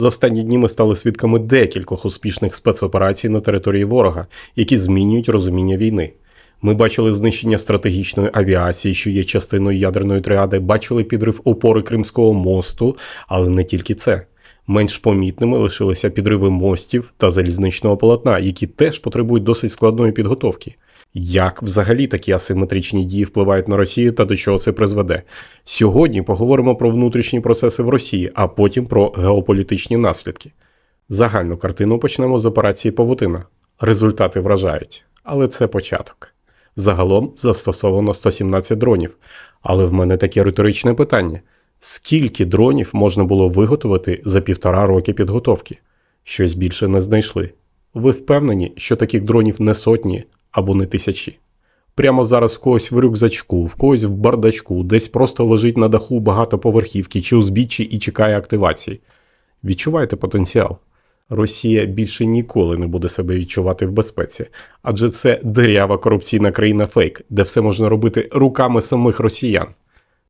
За останні дні ми стали свідками декількох успішних спецоперацій на території ворога, які змінюють розуміння війни. Ми бачили знищення стратегічної авіації, що є частиною ядерної тріади, бачили підрив опори Кримського мосту, але не тільки це. Менш помітними лишилися підриви мостів та залізничного полотна, які теж потребують досить складної підготовки. Як взагалі такі асиметричні дії впливають на Росію та до чого це призведе? Сьогодні поговоримо про внутрішні процеси в Росії, а потім про геополітичні наслідки. Загальну картину почнемо з операції Павутина. Результати вражають, але це початок. Загалом застосовано 117 дронів. Але в мене таке риторичне питання: скільки дронів можна було виготовити за півтора роки підготовки? Щось більше не знайшли. Ви впевнені, що таких дронів не сотні або не тисячі? Прямо зараз в когось в рюкзачку, в когось в бардачку, десь просто лежить на даху багатоповерхівки чи узбіччі і чекає активації. Відчуваєте потенціал? Росія більше ніколи не буде себе відчувати в безпеці, адже це дирява корупційна країна фейк, де все можна робити руками самих росіян.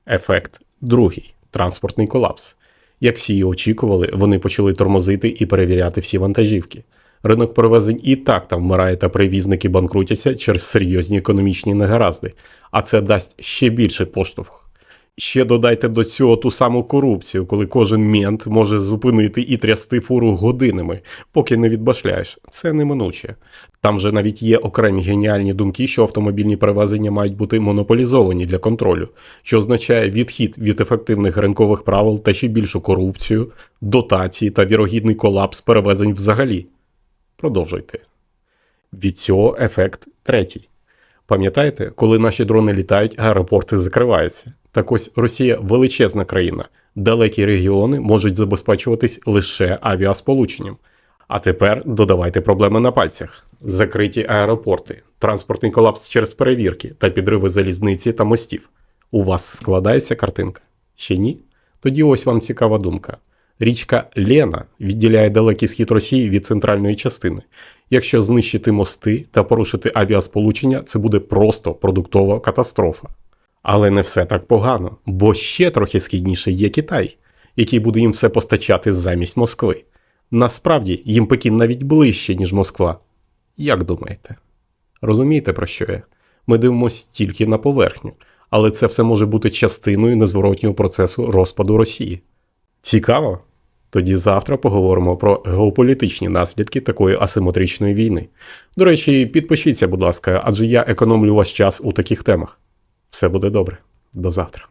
Ефект другий транспортний колапс. Як всі і очікували, вони почали тормозити і перевіряти всі вантажівки. Ринок перевезень і так там вмирає та перевізники банкрутяться через серйозні економічні негаразди, а це дасть ще більше поштовх. Ще додайте до цього ту саму корупцію, коли кожен мент може зупинити і трясти фуру годинами, поки не відбашляєш. Це неминуче. Там же навіть є окремі геніальні думки, що автомобільні перевезення мають бути монополізовані для контролю, що означає відхід від ефективних ринкових правил та ще більшу корупцію, дотації та вірогідний колапс перевезень взагалі. Продовжуйте. Від цього ефект третій. Пам'ятаєте, коли наші дрони літають, аеропорти закриваються. Так ось Росія величезна країна. Далекі регіони можуть забезпечуватись лише авіасполученням. А тепер додавайте проблеми на пальцях: закриті аеропорти, транспортний колапс через перевірки та підриви залізниці та мостів. У вас складається картинка? Ще ні? Тоді ось вам цікава думка. Річка Лена відділяє далекий схід Росії від центральної частини. Якщо знищити мости та порушити авіасполучення, це буде просто продуктова катастрофа. Але не все так погано, бо ще трохи східніше є Китай, який буде їм все постачати замість Москви. Насправді їм Пекін навіть ближче, ніж Москва. Як думаєте? Розумієте, про що я? Ми дивимося тільки на поверхню, але це все може бути частиною незворотнього процесу розпаду Росії. Цікаво? Тоді завтра поговоримо про геополітичні наслідки такої асиметричної війни. До речі, підпишіться, будь ласка, адже я економлю ваш час у таких темах. Все буде добре. До завтра.